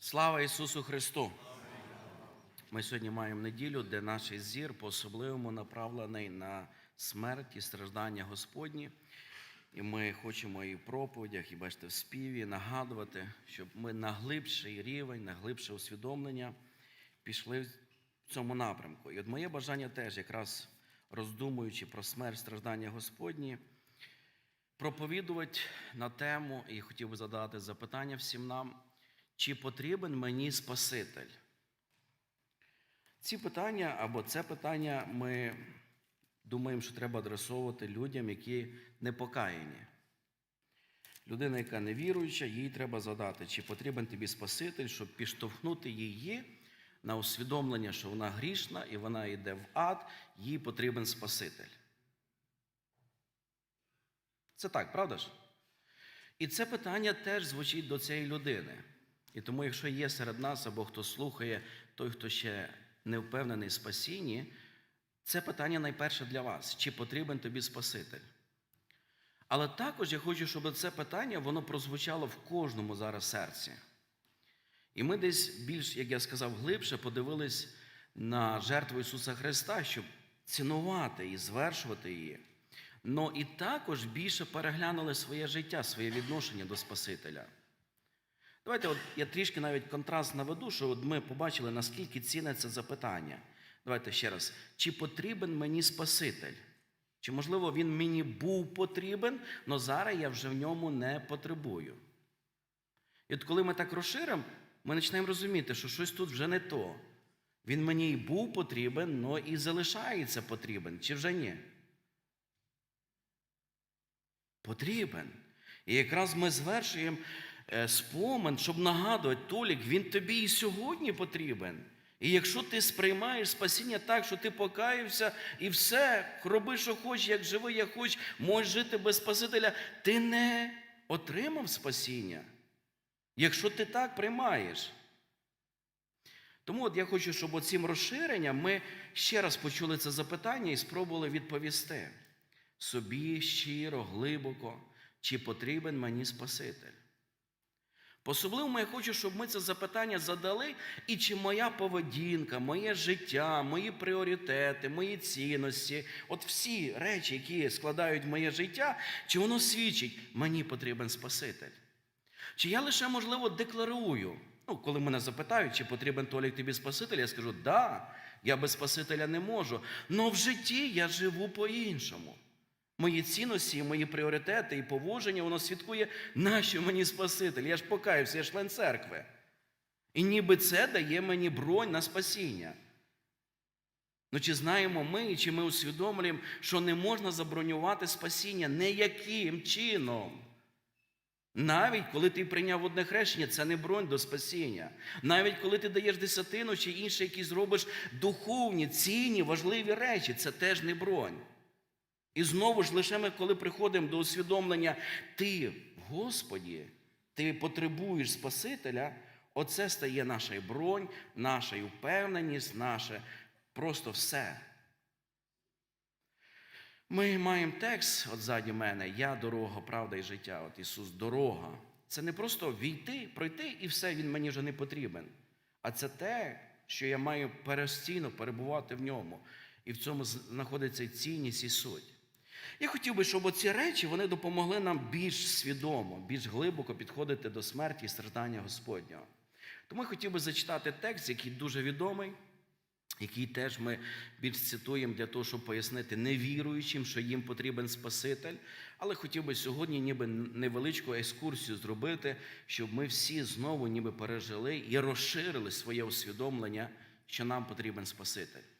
Слава Ісусу Христу! Ми сьогодні маємо неділю, де наш зір по-особливому направлений на смерть і страждання Господні. І ми хочемо і в проповідях, і бачите, в співі нагадувати, щоб ми на глибший рівень, на глибше усвідомлення пішли в цьому напрямку. І от моє бажання теж, якраз роздумуючи про смерть страждання Господні, проповідувати на тему, і хотів би задати запитання всім нам, чи потрібен мені Спаситель? Ці питання або це питання ми думаємо, що треба адресовувати людям, які не покаяні. Людина, яка не віруюча, їй треба задати, чи потрібен тобі Спаситель, щоб підштовхнути її на усвідомлення, що вона грішна і вона йде в ад, їй потрібен Спаситель. Це так, правда ж? І це питання теж звучить до цієї людини. І тому, якщо є серед нас або хто слухає, той, хто ще не впевнений в спасінні, це питання найперше для вас: чи потрібен тобі Спаситель? Але також я хочу, щоб це питання воно прозвучало в кожному зараз серці. І ми десь більш, як я сказав, глибше подивились на жертву Ісуса Христа, щоб цінувати і звершувати її. Но і також більше переглянули своє життя, своє відношення до Спасителя. Давайте, от я трішки навіть контраст наведу, що от ми побачили, наскільки цінне це запитання. Давайте ще раз. Чи потрібен мені Спаситель? Чи, можливо, він мені був потрібен, але зараз я вже в ньому не потребую? І от коли ми так розширимо, ми починаємо розуміти, що щось тут вже не то. Він мені і був потрібен, але і залишається потрібен, чи вже ні? Потрібен. І якраз ми звершуємо спомин, щоб нагадувати, Толік, він тобі і сьогодні потрібен. І якщо ти сприймаєш спасіння так, що ти покаявся і все, роби, що хочеш, як живи, як хочеш, можеш жити без Спасителя, ти не отримав спасіння. Якщо ти так приймаєш. Тому от я хочу, щоб оцим розширенням ми ще раз почули це запитання і спробували відповісти собі щиро, глибоко, чи потрібен мені Спаситель. По-особливому я хочу, щоб ми це запитання задали, і чи моя поведінка, моє життя, мої пріоритети, мої цінності, от всі речі, які складають моє життя, чи воно свідчить, мені потрібен Спаситель. Чи я лише, можливо, декларую, ну, коли мене запитають, чи потрібен Толік тобі Спаситель, я скажу, да, я без Спасителя не можу. але в житті я живу по-іншому. Мої цінності, мої пріоритети і поводження, воно свідкує, нащо мені Спаситель. Я ж покаюся, я ж член церкви. І ніби це дає мені бронь на спасіння. Ну, чи знаємо ми, чи ми усвідомлюємо, що не можна забронювати спасіння ніяким чином? Навіть коли ти прийняв одне хрещення, це не бронь до спасіння. Навіть коли ти даєш десятину чи інші якісь зробиш духовні, цінні, важливі речі, це теж не бронь. І знову ж лише ми, коли приходимо до усвідомлення, ти, Господі, ти потребуєш Спасителя, оце стає наша бронь, наша впевненість, наше просто все. Ми маємо текст от ззаді мене, я дорога, правда і життя. От Ісус дорога. Це не просто війти, пройти і все, Він мені вже не потрібен. А це те, що я маю перестійно перебувати в ньому. І в цьому знаходиться цінність і суть. Я хотів би, щоб ці речі вони допомогли нам більш свідомо, більш глибоко підходити до смерті і страждання Господнього. Тому я хотів би зачитати текст, який дуже відомий, який теж ми більш цитуємо для того, щоб пояснити невіруючим, що їм потрібен Спаситель. Але хотів би сьогодні ніби невеличку екскурсію зробити, щоб ми всі знову ніби пережили і розширили своє усвідомлення, що нам потрібен Спаситель.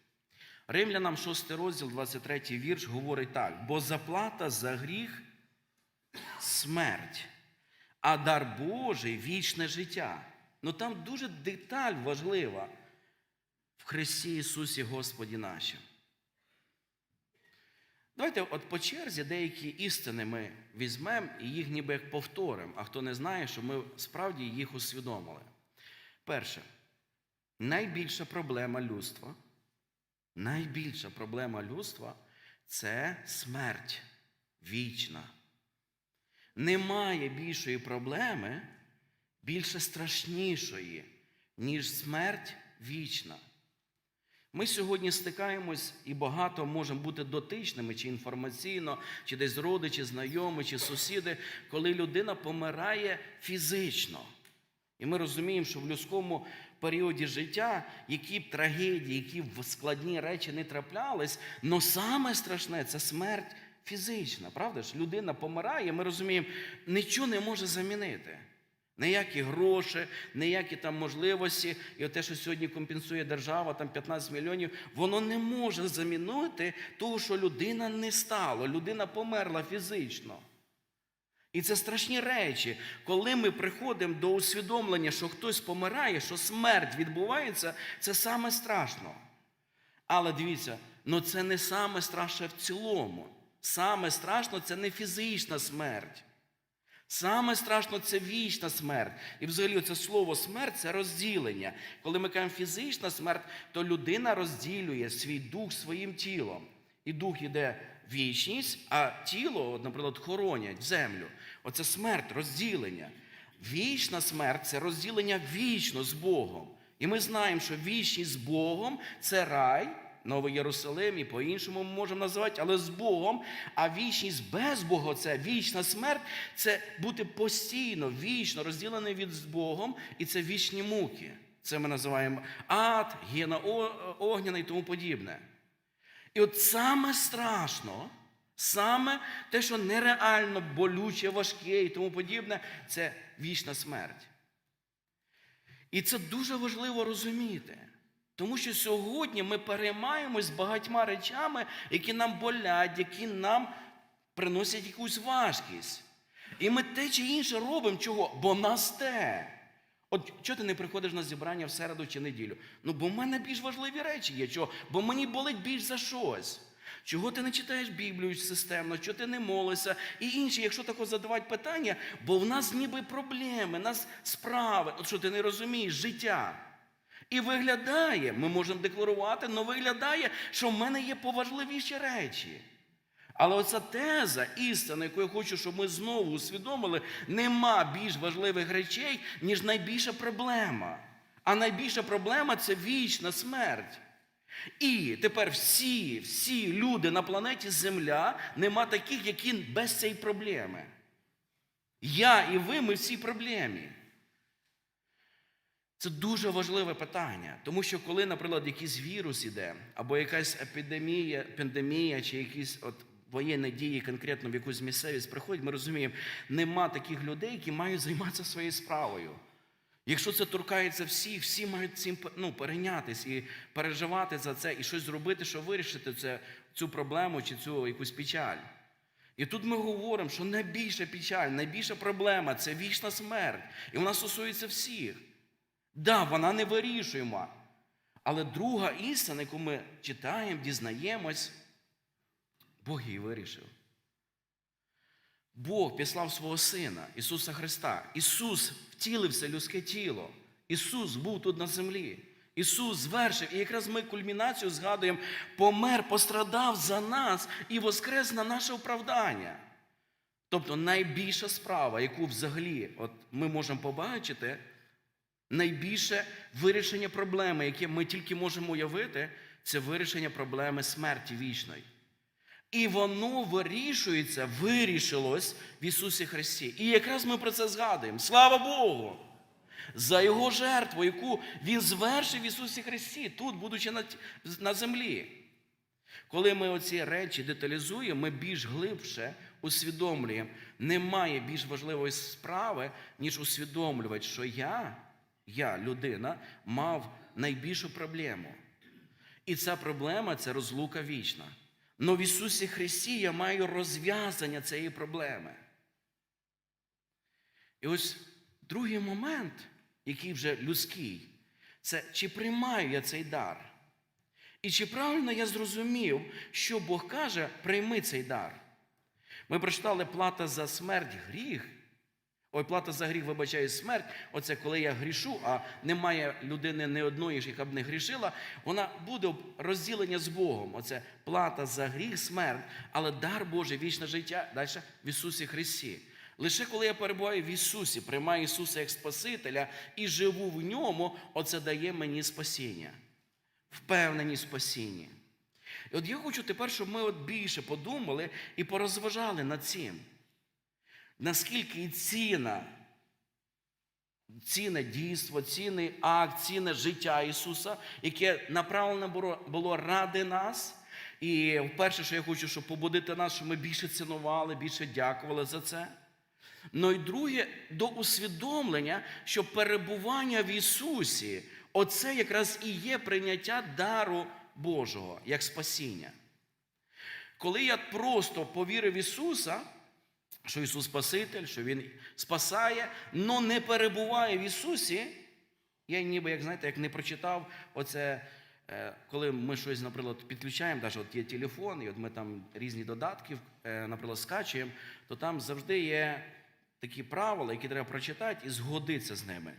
Римлянам 6 розділ, 23 вірш говорить так: бо заплата за гріх смерть, а дар Божий вічне життя. Ну там дуже деталь важлива в Христі Ісусі Господі нашим. Давайте от по черзі деякі істини ми візьмемо і їх ніби як повторимо, а хто не знає, що ми справді їх усвідомили. Перше, найбільша проблема людства. Найбільша проблема людства це смерть вічна. Немає більшої проблеми, більше страшнішої, ніж смерть вічна. Ми сьогодні стикаємось і багато можемо бути дотичними, чи інформаційно, чи десь родичі, знайомі, чи сусіди, коли людина помирає фізично. І ми розуміємо, що в людському періоді життя, які б трагедії, які б складні речі не траплялись, але саме страшне це смерть фізична. Правда ж? Людина помирає, ми розуміємо, нічого не може замінити. Ніякі гроші, ніякі там можливості, і те, що сьогодні компенсує держава, там 15 мільйонів, воно не може замінити того, що людина не стала, людина померла фізично. І це страшні речі, коли ми приходимо до усвідомлення, що хтось помирає, що смерть відбувається, це саме страшно. Але дивіться, ну це не саме страшне в цілому. Саме страшно це не фізична смерть. Саме страшно це вічна смерть. І взагалі це слово смерть це розділення. Коли ми кажемо фізична смерть, то людина розділює свій дух своїм тілом. І дух йде вічність, а тіло, наприклад, хоронять землю. Оце смерть, розділення. Вічна смерть це розділення вічно з Богом. І ми знаємо, що вічність з Богом це рай, Новий Єрусалим і по-іншому ми можемо називати, але з Богом. А вічність без Бога це вічна смерть це бути постійно, вічно розділений від Богом, і це вічні муки. Це ми називаємо ад, гіна огняна і тому подібне. І от саме страшно, саме те, що нереально болюче, важке і тому подібне, це вічна смерть. І це дуже важливо розуміти. Тому що сьогодні ми переймаємось багатьма речами, які нам болять, які нам приносять якусь важкість. І ми те чи інше робимо чого? Бо нас те. От чого ти не приходиш на зібрання в середу чи неділю? Ну, бо в мене більш важливі речі є. Чого? Бо мені болить більш за щось. Чого ти не читаєш Біблію системно, чого ти не молишся і інші, якщо тако задавати питання, бо в нас ніби проблеми, в нас справи, от що ти не розумієш, життя. І виглядає, ми можемо декларувати, але виглядає, що в мене є поважливіші речі. Але оця теза, істина, яку я хочу, щоб ми знову усвідомили, нема більш важливих речей, ніж найбільша проблема. А найбільша проблема це вічна смерть. І тепер всі, всі люди на планеті Земля нема таких, які без цієї проблеми. Я і ви, ми в цій проблемі. Це дуже важливе питання, тому що коли, наприклад, якийсь вірус іде, або якась епідемія, пандемія, чи якісь от воєнні дії конкретно в якусь місцевість приходять, ми розуміємо, нема таких людей, які мають займатися своєю справою. Якщо це торкається всіх, всі мають цим ну, перейнятись і переживати за це, і щось зробити, щоб вирішити це, цю проблему чи цю якусь печаль. І тут ми говоримо, що найбільша печаль, найбільша проблема це вічна смерть. І вона стосується всіх. Да, вона не вирішуємо. Але друга істина, яку ми читаємо, дізнаємось, Бог її вирішив. Бог післав свого Сина, Ісуса Христа. Ісус втілився людське тіло. Ісус був тут на землі. Ісус звершив, і якраз ми кульмінацію згадуємо, помер, пострадав за нас і воскрес на наше оправдання. Тобто найбільша справа, яку взагалі от ми можемо побачити, найбільше вирішення проблеми, яке ми тільки можемо уявити, це вирішення проблеми смерті вічної. І воно вирішується, вирішилось в Ісусі Христі. І якраз ми про це згадуємо. Слава Богу! За Його жертву, яку Він звершив в Ісусі Христі, тут, будучи на, на землі. Коли ми оці речі деталізуємо, ми більш глибше усвідомлюємо, немає більш важливої справи, ніж усвідомлювати, що я, я, людина, мав найбільшу проблему. І ця проблема це розлука вічна. Но в Ісусі Христі я маю розв'язання цієї проблеми. І ось другий момент, який вже людський, це чи приймаю я цей дар? І чи правильно я зрозумів, що Бог каже, прийми цей дар? Ми прочитали плата за смерть гріх. Ой, плата за гріх вибачає смерть. Оце коли я грішу, а немає людини не одної, яка б не грішила, вона буде розділення з Богом. Оце плата за гріх, смерть, але дар Божий, вічне життя далі в Ісусі Христі. Лише коли я перебуваю в Ісусі, приймаю Ісуса як Спасителя і живу в ньому, оце дає мені спасіння, впевненість в спасінні. І от я хочу тепер, щоб ми от більше подумали і порозважали над цим. Наскільки ціна, цінне дійство, цінний акт, цінне життя Ісуса, яке направлено було- ради нас. І вперше, що я хочу, щоб побудити нас, щоб ми більше цінували, більше дякували за це. Ну і друге, до усвідомлення, що перебування в Ісусі, оце якраз і є прийняття дару Божого як спасіння. Коли я просто повірив в Ісуса, що Ісус Спаситель, що Він спасає, але не перебуває в Ісусі, я ніби, як знаєте, як не прочитав оце, е, коли ми щось, наприклад, підключаємо, навіть от є телефон, і от ми там різні додатки, е, наприклад, скачуємо, то там завжди є такі правила, які треба прочитати і згодитися з ними.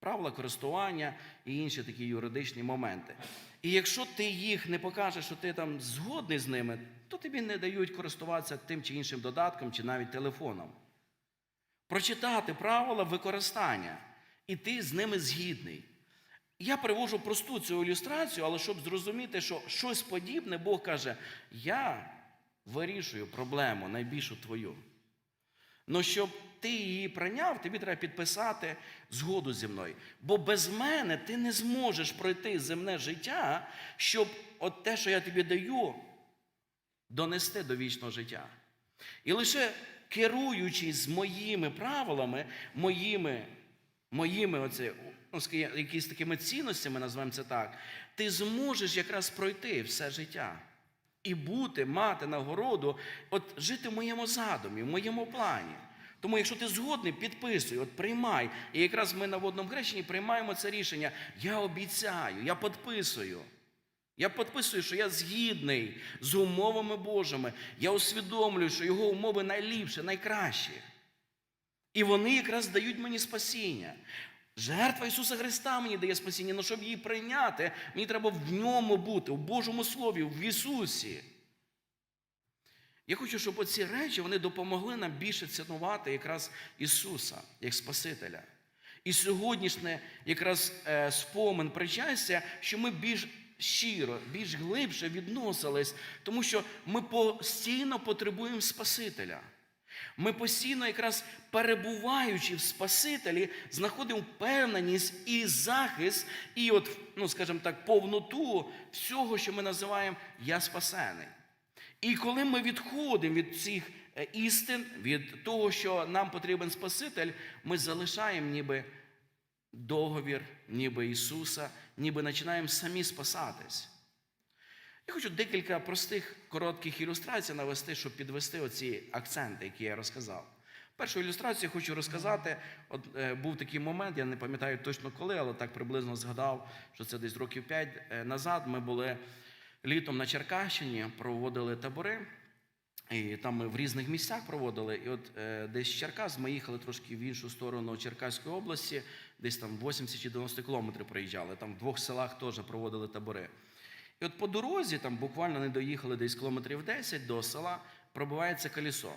Правила користування і інші такі юридичні моменти. І якщо ти їх не покажеш, що ти там згодний з ними, то тобі не дають користуватися тим чи іншим додатком, чи навіть телефоном. Прочитати правила використання, і ти з ними згідний. Я привожу просту цю ілюстрацію, але щоб зрозуміти, що щось подібне, Бог каже: я вирішую проблему найбільшу твою. Ну, щоб ти її прийняв, тобі треба підписати згоду зі мною. Бо без мене ти не зможеш пройти земне життя, щоб от те, що я тобі даю, донести до вічного життя. І лише керуючись моїми правилами, моїми, моїми оце, ну, якісь такими цінностями, називаємо це так, ти зможеш якраз пройти все життя. І бути, мати нагороду, от жити в моєму задумі, в моєму плані. Тому, якщо ти згодний, підписуй, от приймай. І якраз ми на водному хрещенні приймаємо це рішення. Я обіцяю, я підписую. Я підписую, що я згідний з умовами Божими. Я усвідомлюю, що його умови найліпші, найкращі. І вони якраз дають мені спасіння. Жертва Ісуса Христа мені дає спасіння, але щоб її прийняти, мені треба в ньому бути, в Божому Слові, в Ісусі. Я хочу, щоб оці речі вони допомогли нам більше цінувати якраз Ісуса як Спасителя. І сьогоднішнє якраз е, спомин причастя, що ми більш щиро, більш глибше відносились, тому що ми постійно потребуємо Спасителя. Ми постійно, якраз перебуваючи в Спасителі, знаходимо впевненість і захист, і, от, ну, скажімо так, повноту всього, що ми називаємо Я спасений. І коли ми відходимо від цих е, істин, від того, що нам потрібен Спаситель, ми залишаємо ніби договір, ніби Ісуса, ніби починаємо самі спасатись. Я хочу декілька простих коротких ілюстрацій навести, щоб підвести оці акценти, які я розказав. Першу ілюстрацію хочу розказати. От е, був такий момент, я не пам'ятаю точно коли, але так приблизно згадав, що це десь років 5 назад. Ми були літом на Черкащині, проводили табори. І там ми в різних місцях проводили. І от е, десь з Черкас ми їхали трошки в іншу сторону Черкаської області, десь там 80 чи 90 кілометрів проїжджали. Там в двох селах теж проводили табори. І от по дорозі, там буквально не доїхали десь кілометрів 10 до села, пробивається колесо.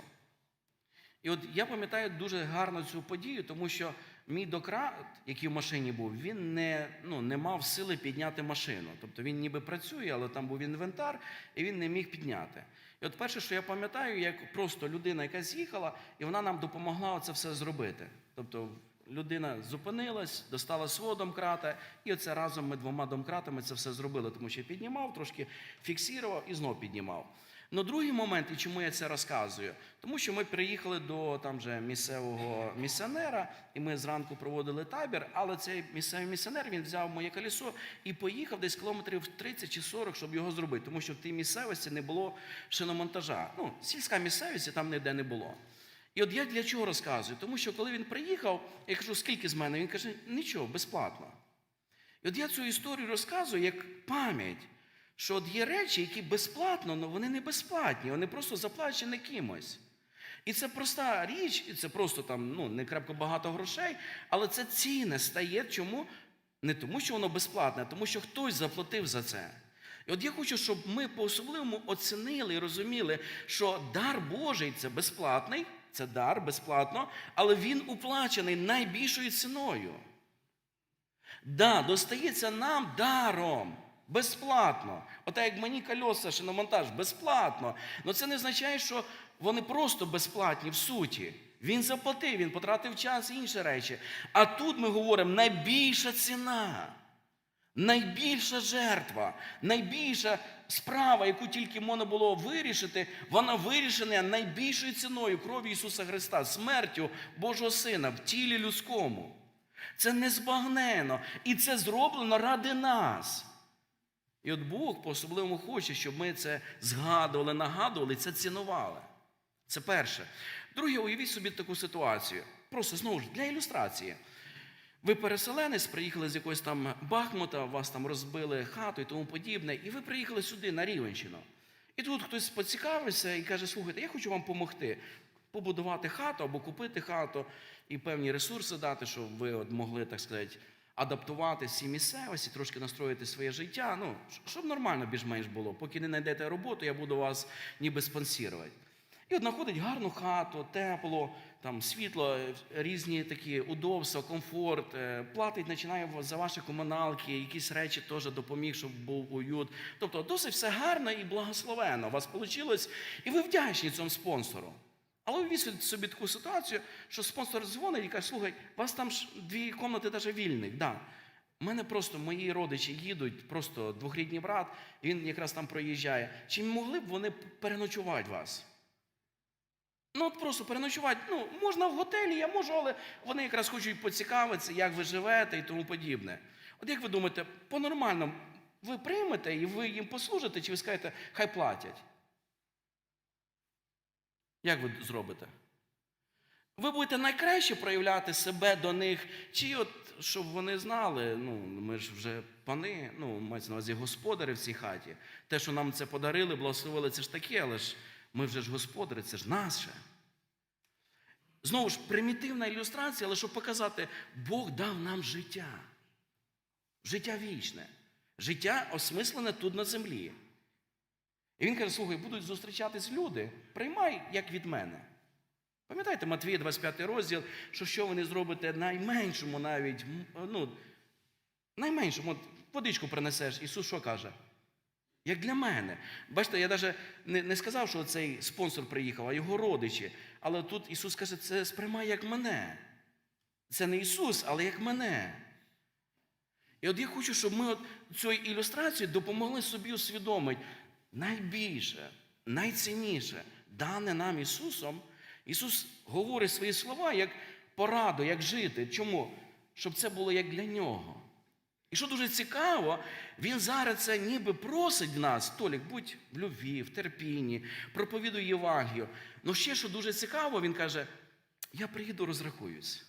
І от я пам'ятаю дуже гарно цю подію, тому що мій дократ, який в машині був, він не, ну, не мав сили підняти машину. Тобто він ніби працює, але там був інвентар, і він не міг підняти. І от перше, що я пам'ятаю, як просто людина, яка з'їхала, і вона нам допомогла це все зробити. Тобто людина зупинилась, достала свого домкрата, і оце разом ми двома домкратами це все зробили, тому що піднімав, трошки фіксував і знов піднімав. Но другий момент, і чому я це розказую, тому що ми приїхали до там же місцевого місіонера, і ми зранку проводили табір, але цей місцевий місіонер він взяв моє колесо і поїхав десь кілометрів 30 чи 40, щоб його зробити, тому що в тій місцевості не було шиномонтажа. Ну, сільська місцевість там ніде не було. І от я для чого розказую? Тому що коли він приїхав, я кажу, скільки з мене? Він каже, нічого, безплатно. І от я цю історію розказую як пам'ять, що от є речі, які безплатно, але вони не безплатні, вони просто заплачені кимось. І це проста річ, і це просто там ну, не крепко багато грошей, але це цінне стає. Чому? Не тому, що воно безплатне, а тому, що хтось заплатив за це. І от я хочу, щоб ми по-особливому оцінили і розуміли, що дар Божий це безплатний, це дар безплатно, але він уплачений найбільшою ціною. Да, достається нам даром. Безплатно. Ота як мені кольоса шиномонтаж, безплатно. Але це не означає, що вони просто безплатні в суті. Він заплатив, він потратив час і інші речі. А тут ми говоримо найбільша ціна, найбільша жертва, найбільша справа, яку тільки можна було вирішити, вона вирішена найбільшою ціною крові Ісуса Христа, смертю Божого Сина в тілі людському. Це незбагнено. І це зроблено ради нас. І от Бог по-особливому хоче, щоб ми це згадували, нагадували, це цінували. Це перше. Друге, уявіть собі таку ситуацію. Просто знову ж для ілюстрації. Ви переселенець, приїхали з якогось там Бахмута, вас там розбили хату і тому подібне, і ви приїхали сюди, на Рівенщину. І тут хтось поцікавився і каже: слухайте, я хочу вам допомогти побудувати хату або купити хату і певні ресурси дати, щоб ви от могли, так сказати, адаптувати всі місцевості, трошки настроїти своє життя. Ну, щоб нормально більш-менш було. Поки не знайдете роботу, я буду вас ніби спонсірувати. І от знаходить гарну хату, тепло, там світло, е, різні такі удобства, комфорт, е, платить, починає за ваші комуналки, якісь речі теж допоміг, щоб був уют. Тобто досить все гарно і благословенно. У вас вийшло, і ви вдячні цьому спонсору. Але уявіть собі таку ситуацію, що спонсор дзвонить і каже, слухай, у вас там ж дві кімнати навіть вільних. Да. У мене просто мої родичі їдуть, просто двохрідний брат, він якраз там проїжджає. Чи могли б вони переночувати вас? Ну, от просто переночувати. Ну, можна в готелі, я можу, але вони якраз хочуть поцікавитися, як ви живете і тому подібне. От як ви думаєте, по-нормальному ви приймете і ви їм послужите, чи ви скажете, хай платять? Як ви зробите? Ви будете найкраще проявляти себе до них, чи от, щоб вони знали, ну, ми ж вже пани, ну, мається на увазі господарі в цій хаті. Те, що нам це подарили, благословили, це ж таке, але ж ми вже ж господарі, це ж наше. Знову ж, примітивна ілюстрація, але щоб показати, Бог дав нам життя. Життя вічне, життя осмислене тут на землі. І він каже: слухай, будуть зустрічатись люди, приймай як від мене. Пам'ятаєте, Матвія, 25 розділ, що що ви не зробите найменшому навіть, ну, найменшому, от водичку принесеш, Ісус що каже? Як для мене. Бачите, я навіть не, не сказав, що цей спонсор приїхав, а його родичі. Але тут Ісус каже, це сприймай як мене. Це не Ісус, але як мене. І от я хочу, щоб ми от цією ілюстрацією допомогли собі усвідомити найбільше, найцінніше, дане нам Ісусом. Ісус говорить свої слова як пораду, як жити. Чому? Щоб це було як для нього. І що дуже цікаво, він зараз це ніби просить нас, Толік, будь в любві, в терпінні, проповідуй Євангелію. Ну ще що дуже цікаво, він каже: я приїду, розрахуюсь.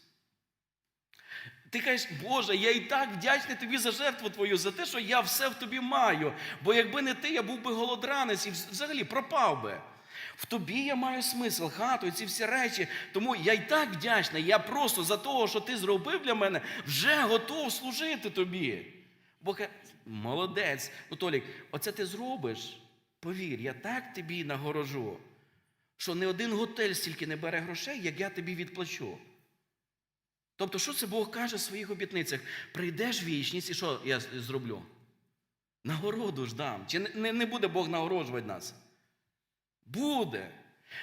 Ти кажеш, Боже, я і так вдячний тобі за жертву твою, за те, що я все в тобі маю. Бо якби не ти, я був би голодранець і взагалі пропав би. В тобі я маю смисл, хату і ці всі речі. Тому я і так вдячний. Я просто за того, що ти зробив для мене, вже готов служити тобі. Бо молодець. Ну, Толік, оце ти зробиш. Повір, я так тобі нагорожу, що не один готель стільки не бере грошей, як я тобі відплачу. Тобто, що це Бог каже в своїх обітницях? Прийдеш в вічність, і що я зроблю? Нагороду ж дам. Чи не, не буде Бог нагороджувати нас? Буде.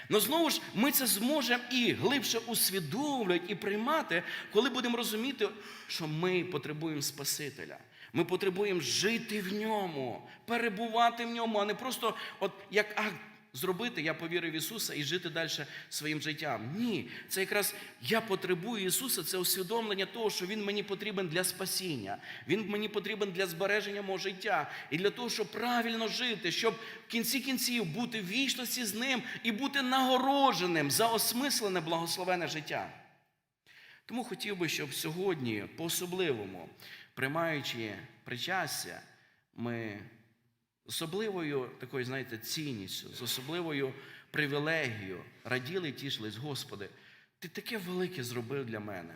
Ну знову ж ми це зможемо і глибше усвідомлювати і приймати, коли будемо розуміти, що ми потребуємо Спасителя. Ми потребуємо жити в ньому, перебувати в ньому, а не просто от як акт зробити, я повірив в Ісуса і жити далі своїм життям. Ні, це якраз я потребую Ісуса, це усвідомлення того, що Він мені потрібен для спасіння, Він мені потрібен для збереження мого життя і для того, щоб правильно жити, щоб в кінці кінців бути в вічності з ним і бути нагородженим за осмислене благословене життя. Тому хотів би, щоб сьогодні, по-особливому, приймаючи причастя, ми особливою такою, знаєте, цінністю, з особливою привілегією раділи і тішились, Господи, Ти таке велике зробив для мене.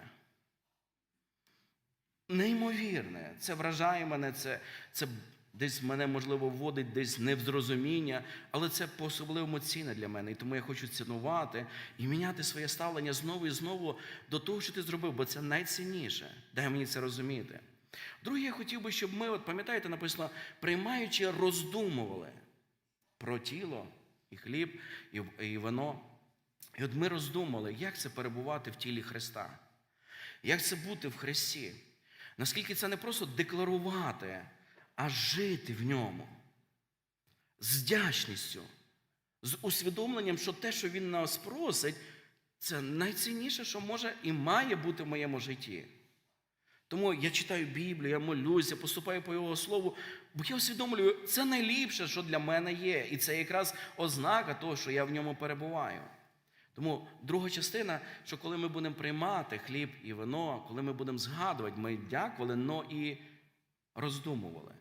Неймовірне, це вражає мене, це, це десь мене, можливо, вводить десь не в зрозуміння, але це по-особливому цінне для мене. І тому я хочу цінувати і міняти своє ставлення знову і знову до того, що ти зробив, бо це найцінніше. Дай мені це розуміти. Друге, я хотів би, щоб ми, от пам'ятаєте, написано, приймаючи, роздумували про тіло і хліб, і, і вино. І от ми роздумали, як це перебувати в тілі Христа, як це бути в Христі. Наскільки це не просто декларувати, а жити в ньому з вдячністю, з усвідомленням, що те, що Він нас просить, це найцінніше, що може і має бути в моєму житті. Тому я читаю Біблію, я молюся, поступаю по Його слову, бо я усвідомлюю, це найліпше, що для мене є. І це якраз ознака того, що я в ньому перебуваю. Тому друга частина, що коли ми будемо приймати хліб і вино, коли ми будемо згадувати, ми дякували, но і роздумували.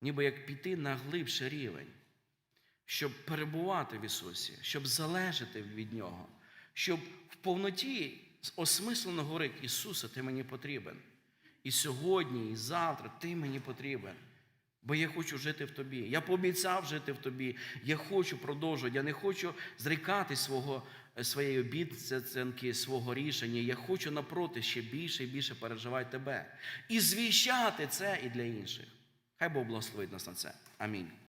Ніби як піти на глибший рівень, щоб перебувати в Ісусі, щоб залежати від Нього, щоб в повноті осмислено говорити, Ісусе, Ти мені потрібен. І сьогодні, і завтра Ти мені потрібен. Бо я хочу жити в тобі. Я пообіцяв жити в тобі. Я хочу продовжувати. Я не хочу зрікати свого, е, своєї обіцянки, свого рішення. Я хочу напроти ще більше і більше переживати тебе. І звіщати це і для інших. Хай Бог благословить нас на це. Амінь.